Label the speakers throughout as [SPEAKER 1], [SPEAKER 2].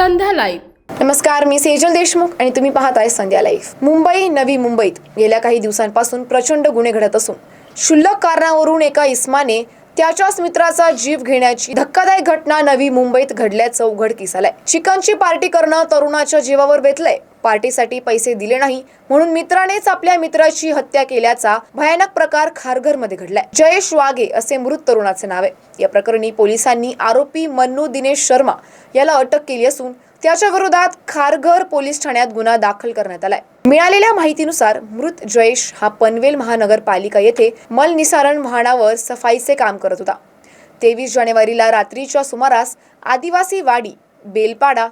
[SPEAKER 1] Live
[SPEAKER 2] नमस्कार मी सेजल देशमुख आणि तुम्ही पाहताय संध्या लाईव्ह मुंबई नवी मुंबईत गेल्या काही दिवसांपासून प्रचंड गुन्हे घडत असून क्षुल्लक कारणावरून एका इस्माने त्याच्याच मित्राचा जीव घेण्याची धक्कादायक घटना नवी मुंबईत घडल्याचं उघडकीस आलंय. चिकनची पार्टी करणं तरुणाच्या जीवावर बेतलंय पार्टीसाठी पैसे दिले नाही. म्हणून मित्रानेच आपल्या मित्राची हत्या केल्याचा भयानक प्रकार खारघरमध्ये घडलाय. जयेश वाघे असे मृत तरुणाचे नाव आहे. या प्रकरणी पोलिसांनी आरोपी मन्नू दिनेश शर्मा याला अटक केली असून त्याच्या विरोधात खारघर पोलीस ठाण्यात गुन्हा दाखल करण्यात आलाय. मिळालेल्या माहितीनुसार मृत जयेश हा पनवेल महानगरपालिका येथे मलनिसारण वाहनावर सफाईचे काम करत होता. तेवीस जानेवारीला रात्रीच्या सुमारास आदिवासी वाडी बेलपाडा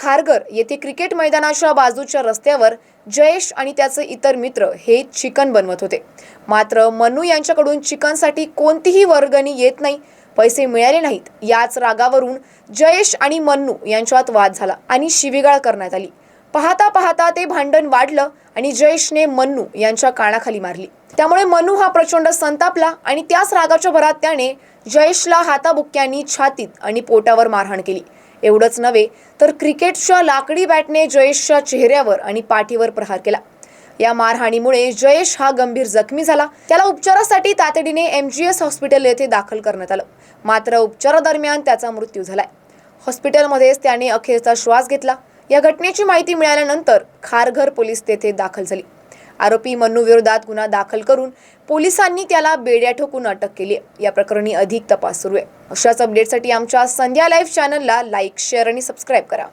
[SPEAKER 2] खारघर येथे क्रिकेट मैदानाच्या बाजूच्या रस्त्यावर जयेश आणि त्याचे इतर मित्र हे चिकन बनवत होते. मात्र मनू यांच्याकडून चिकनसाठी कोणतीही वर्गणी येत नाही पैसे मिळाले नाहीत. याच रागावरून जयेश आणि मन्नू यांच्यात वाद झाला आणि शिवीगाळ करण्यात आली. पाहता पाहता ते भांडण वाढलं आणि जयेशने मन्नू यांच्या कानाखाली मारली. त्यामुळे मनू हा प्रचंड संतापला आणि त्याच रागाच्या भरात त्याने जयेशला हाताबुक्क्यांनी छातीत आणि पोटावर मारहाण केली. एवढंच नव्हे तर क्रिकेटच्या लाकडी बॅटने जयेशच्या चेहऱ्यावर आणि पाठीवर प्रहार केला. या मारहाणीमुळे जयेश हा गंभीर जखमी झाला. त्याला उपचारासाठी तातडीने एम जी एस हॉस्पिटल येथे दाखल करण्यात आलं. मात्र उपचारादरम्यान त्याचा मृत्यू झालाय. हॉस्पिटलमध्येच त्याने अखेरचा श्वास घेतला. या घटनेची माहिती मिळाल्यानंतर खारघर पोलीस तेथे दाखल झाली. आरोपी मन्नू विरोधात गुन्हा दाखल करून पोलिसांनी त्याला बेड्या ठोकून अटक केली. या प्रकरणी अधिक तपास सुरू आहे. अशाच अपडेटसाठी आमच्या संध्या लाईव्ह चॅनलला लाईक शेअर आणि सबस्क्राईब करा.